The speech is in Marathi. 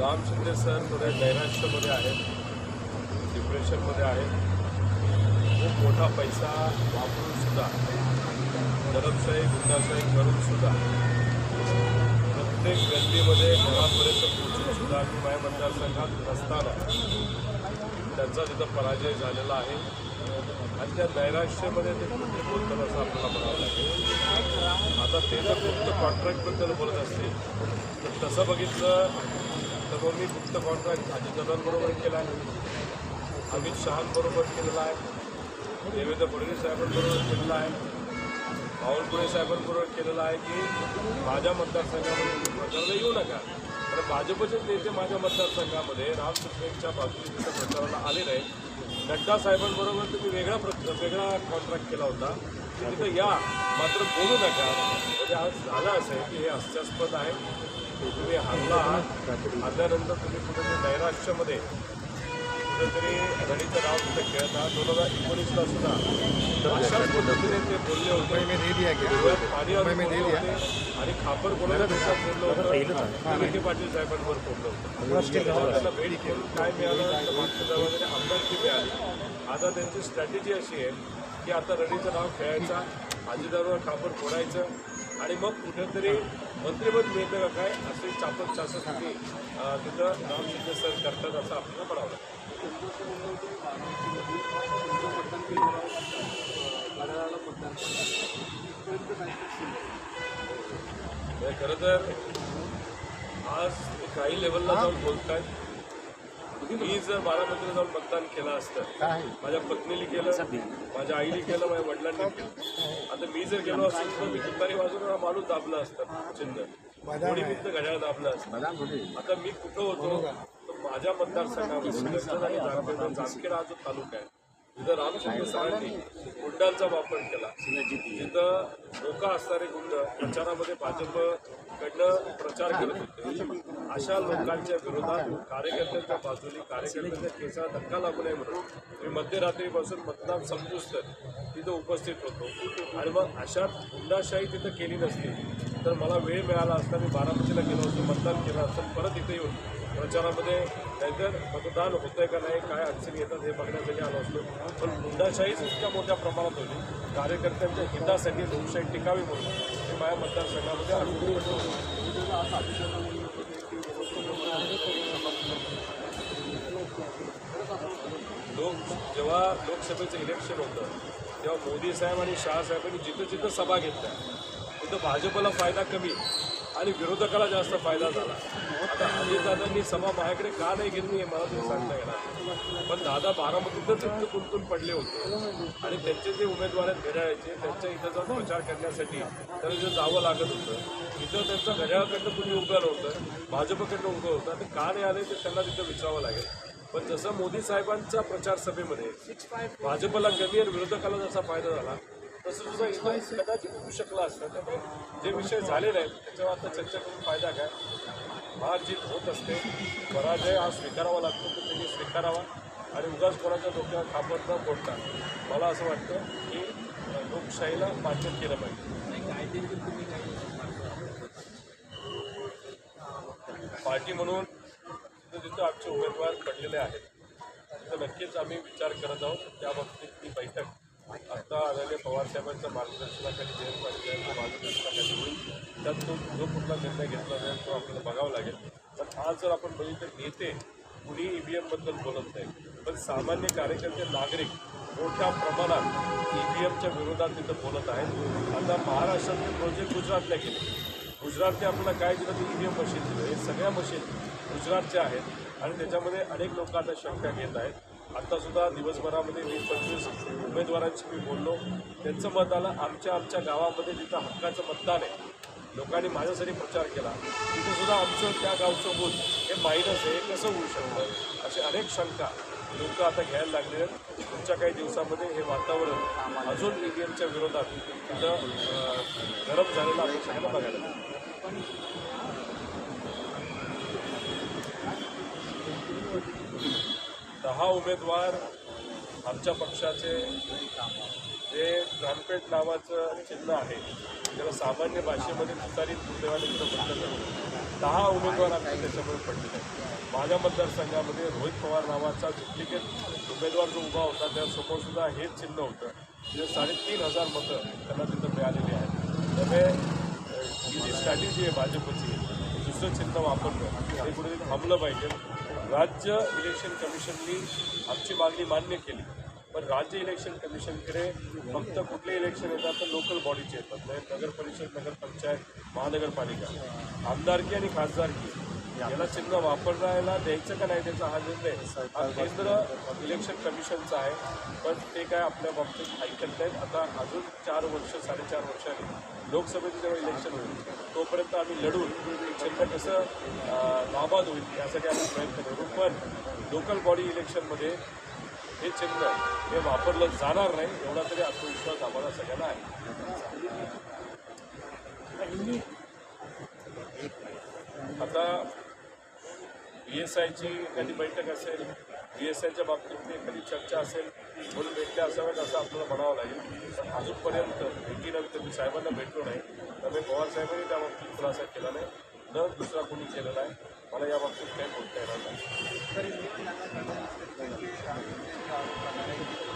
राम शिंदे सर थोड्या नैराश्यामध्ये आहेत डिप्रेशनमध्ये आहेत. खूप मोठा पैसा वापरून सुद्धा दडपशाही गुंडाशाही करून सुद्धा प्रत्येक गल्लीमध्ये घरापर्यंत पोहोचून सुद्धा मी माझ्या मतदारसंघात नसताना त्यांचा तिथं पराजय झालेला आहे. आणि त्या नैराश्यामध्ये ते कुठे बोलतात असं आपल्याला म्हणावं लागेल? आता ते जर फक्त कॉन्ट्रॅक्टबद्दल बोलत असतील. तर तसं बघितलं तर मग मी फक्त कॉन्ट्रॅक्ट अजितदादांबरोबर केला आहे. अमित शहांबरोबर केलेला आहे. देवेंद्र फडणवीस साहेबांबरोबर केलेला आहे. बावनकुळे साहेबांबरोबर केलेला आहे की माझ्या मतदारसंघामध्ये तुम्ही प्रचाराला येऊ नका. कारण भाजपचे नेते माझ्या मतदारसंघामध्ये राम सुप्रेमच्या बाजूने तिथं प्रचाराला आले नाही नड्डा साहेबांबरोबर तुम्ही वेगळा प्र वेगळा कॉन्ट्रॅक्ट केला होता. तिथं या मात्र बोलू नका. म्हणजे आज झालं असं आहे की हे हास्यास्पद आहे. तुम्ही हल्ला आहात. हल्ल्यानंतर तुम्ही कुठेतरी नैराश्यामध्ये कुठेतरी रणीचं नाव तिथे खेळत आहात दोन हजार एकोणीसला सुद्धा अशाच पद्धतीने ते बोलले होते. डोळ्यात पाणी आणून बोलले होते आणि खापर कोणाला भेटत बोललं होतं. विखे पाटील साहेबांवर बोललं होतं. त्यांना भेट घेऊन काय मिळालं? तर मागच्या दरवाजाने आमदारकी मिळाली आता त्यांची स्ट्रॅटेजी अशी आहे की आता रणीचं नाव खेळायचा आजीदारावर खापर फोडायचं आणि मग कुठेतरी मंत्रिपद मिळतं का काय असे चापत शासनाने तिथं राम शिंदे सर करतात असं आपल्याला म्हणावं लागतं. खरं तर आज ते काही लेवलला जाऊन बोलतायत. मी जर बारामतीला जाऊन मतदान केलं असतं माझ्या पत्नीने केलं माझ्या आईने केलं माझ्या वडिलांनी केलं. आता मी जर गेलो असेल तर मी दुपारी वाजून हा माणूस दाबला असतं चिन्ह. कोणी फक्त घड्याळ दाबलं असतं. आता मी कुठं होतो? माझ्या मतदारसंघामध्ये कर्जत आणि जामखेड जामखेड हा जो तालुका आहे तिथं रामचंद्र सरांनी गुंडांचा वापर केला. तिथं धोका असणारे गुंड प्रचारामध्ये भाजपकडनं प्रचार करत होते. अशा लोकांच्या विरोधात कार्यकर्त्यांच्या बाजूने कार्यकर्त्यांच्या केसा धक्का लागू नये म्हणून मी मध्यरात्रीपासून मतदान संपुष्ट तिथं उपस्थित होतो. आणि मग अशा गुंडाशाही तिथं केली नसती तर मला वेळ मिळाला असता मी बारामतीला गेलो असतो मतदान केलं असतं परत इथे येऊन प्रचारामध्ये नाहीतर मतदान होतंय का नाही काय अडचणी येतात हे बघण्यासाठी आलो असतो. पण गुंडाशाहीच इतक्या मोठ्या प्रमाणात होती. कार्यकर्त्यांच्या हितासाठी लोकशाही टिकावी म्हणून हे माझ्या मतदारसंघामध्ये अडचणी लोक जेव्हा लोकसभेचं इलेक्शन होतं तेव्हा मोदी साहेब आणि शहा साहेबांनी जिथं जिथं सभा घेतल्या तिथं भाजपला फायदा कमी. आणि विरोधकाला जास्त फायदा झाला. आता अजितदादांनी सभा माझ्याकडे का नाही घेतली हे मला तुम्ही सांगता येणार पण दादा बारामतीतच इतकं गुंतून पडले होते. आणि त्यांचे जे उमेदवार आहेत घड्याळाचे त्यांच्या इथं जाऊन प्रचार करण्यासाठी त्यांना जे जावं लागत होतं इथं त्यांचं घड्याळाकडनं कुणी उभं होतं भाजपकडनं उभं होतं आणि का नाही आले ते त्यांना तिथं विचारावं लागेल. पण जसं मोदी साहेबांच्या प्रचार सभेमध्ये भाजपला कमी आणि विरोधकाला जसा फायदा झाला तसं तुझा इथं कदाचित होऊ शकला असतं. त्यामुळे जे विषय झालेले आहेत त्याच्यावर आता चर्चा करून फायदा काय हार जीत होत असते. पराजय हा स्वीकारावा लागतो तर त्यांनी स्वीकारावा. आणि उगाच कोणाच्या डोक्यावर खापत न फोडता. मला असं वाटतं की लोकशाहीला मान्य केलं पाहिजे. पार्टी म्हणून तिथं तिथं आमचे उमेदवार पडलेले आहेत. तर नक्कीच आम्ही विचार करत आहोत. त्या बाबतीत ती बैठक आता आलेले पवारसाहेबांच्या मार्गदर्शनाखाली जयंत पाटील मार्गदर्शनाखाली होईल. त्यात तो जो कुठला निर्णय घेतला जाईल तो आपल्याला बघावा लागेल. पण आज जर आपण बघितलं नेते कुणी ई व्ही एमबद्दल बोलत नाही पण सामान्य कार्यकर्ते नागरिक मोठ्या प्रमाणात ई व्ही एमच्या विरोधात तिथं बोलत आहेत. आता महाराष्ट्रातले प्रोजेक्ट गुजरातला गेले गुजरातने आपल्याला काय दिलं? ते ई व्ही एम मशीन दिलं. हे सगळ्या मशीन गुजरातचे आहेत आणि त्याच्यामध्ये अनेक लोक आता शंका घेत आहेत. आत्तासुद्धा दिवसभरामध्ये वीस पंचवीस उमेदवारांशी मी बोललो. त्यांचं मत आलं आमच्या आमच्या गावामध्ये जिथं हक्काचं मतदान आहे लोकांनी माझ्यासाठी प्रचार केला तिथेसुद्धा आमचं त्या गावचं बोल हे मायनस आहे हे कसं होऊ शकतं? असे अनेक शंका लोक आता घ्यायला लागले आहेत. पुढच्या काही दिवसामध्ये हे वातावरण अजून ई व्ही एमच्या विरोधात तिथं गरम झालेलं आपण सगळ्यांना बघायला दहा उमेदवार आमच्या पक्षाचे जे ट्रम्पेट नावाचं चिन्ह आहे. त्याला सामान्य भाषेमध्ये तुतारी दुर्दैवाने सुद्धा म्हटलं जातं. दहा उमेदवार आमचे त्याच्यामुळे पडलेले आहेत. माझ्या मतदारसंघामध्ये रोहित पवार नावाचा डुप्लिकेट उमेदवार जो उभा होता त्यासमोरसुद्धा हेच चिन्ह होतं. जे साडेतीन हजार मतं त्यांना तिथं मिळालेली आहेत. त्यामुळे ही जी स्ट्रॅटेजी आहे भाजपची दुसरं चिन्ह वापरणं हे कुठेतरी थांबलं पाहिजे. राज्य इलेक्शन कमिशननी आमची मागणी मान्य केली. पण राज्य इलेक्शन कमिशनकडे फक्त कुठले इलेक्शन येतात तर लोकल बॉडीचे येतात. म्हणजे नगर परिषद नगरपंचायत महानगरपालिका. आमदारकी आणि खासदारकी. याला चिन्ह वापरायला द्यायचं का नाही त्याचा हा निर्णय. हा केंद्र इलेक्शन कमिशनचा आहे. पण ते काय आपल्या बाबतीत ऐकत नाहीत. आता अजून चार वर्ष साडेचार वर्षांनी लोकसभेचं जेव्हा इलेक्शन होईल तोपर्यंत आम्ही लढून चिन्ह कसं नाबाद होईल यासाठी आम्ही प्रयत्न करू. पण लोकल बॉडी इलेक्शनमध्ये हे चिन्ह हे वापरलं जाणार नाही एवढा तरी आत्मविश्वास आम्हाला सगळ्यांना आहे. आता बी एस आयची एखादी बैठक असेल बी एस आयच्या बाबतीत एखादी चर्चा असेल म्हणून भेटल्या असाव्यात असं आपल्याला म्हणावं लागेल. पण अजूनपर्यंत भेटीनंतर मी साहेबांना भेटलो नाही. त्यामुळे पवार साहेबांनी त्या बाबतीत खुलासा केला नाही. न दुसरा कोणी केलेला आहे. मला या बाबतीत काही बोलता येणार नाही.